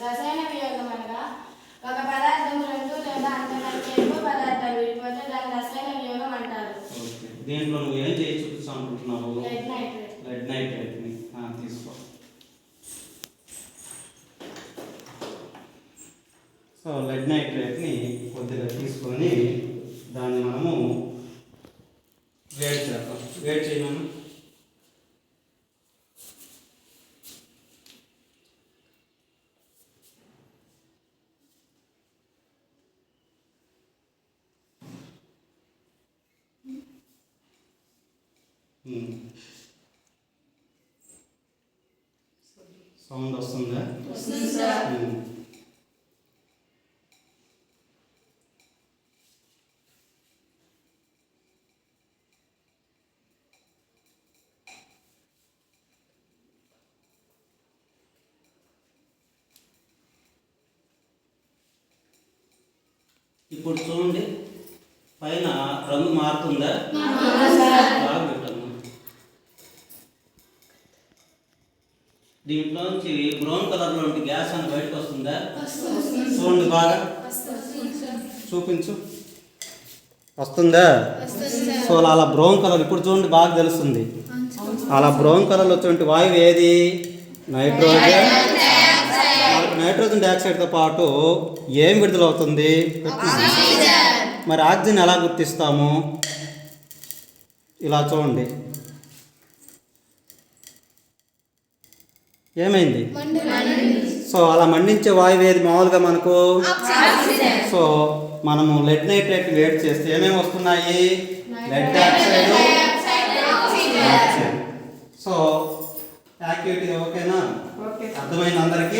రసాయన వియోగం అనగా ఒక పదార్థం రెండు లేదా అంతకంటే ఎక్కువ పదార్థాలు విడిపోతే దాన్ని రసాయన వియోగం అంటారు. ఓకే. దీంట్లో నువ్వు ఏం చేసి చూపిస్తావు అనుకుంటున్నావు లెడ్ నైట్రేట్ లెడ్ నైట్రేట్ని ఆ, తీసుకో. సో లెడ్ నైట్రేట్ని కొద్దిగా తీసుకొని దాన్ని మనము వేడి చేద్దాం. వేడి చేయమను సౌండ్ వస్తుందా. ఇప్పుడు చూడండి. పైన రంగు మారుతుందా? బాగా దీంట్లోంచి బ్రౌన్ కలర్లో ఉంటే గ్యాస్ అని బయటకు వస్తుందా? చూడండి బాగా. చూపించు. వస్తుందా? సో అలా బ్రౌన్ కలర్ ఇప్పుడు చూడండి బాగా తెలుస్తుంది. అలా బ్రౌన్ కలర్లో వచ్చేటువంటి వాయువు ఏది? నైట్రోజన్. నైట్రోజన్ డైఆక్సైడ్తో పాటు ఏం విడుదలవుతుంది మరి ఆక్సిజన్ ఎలా గుర్తిస్తాము? ఇలా చూడండి. ఏమైంది? సో అలా మండించే వాయువు ఏది? మామూలుగా మనకు? సో మనము లెడ్ నైట్రేట్ వేడి చేస్తే ఏమేమి వస్తున్నాయి? Lead oxygen. సో యాక్టివిటీ ఓకేనా? అర్థమైంది అందరికీ?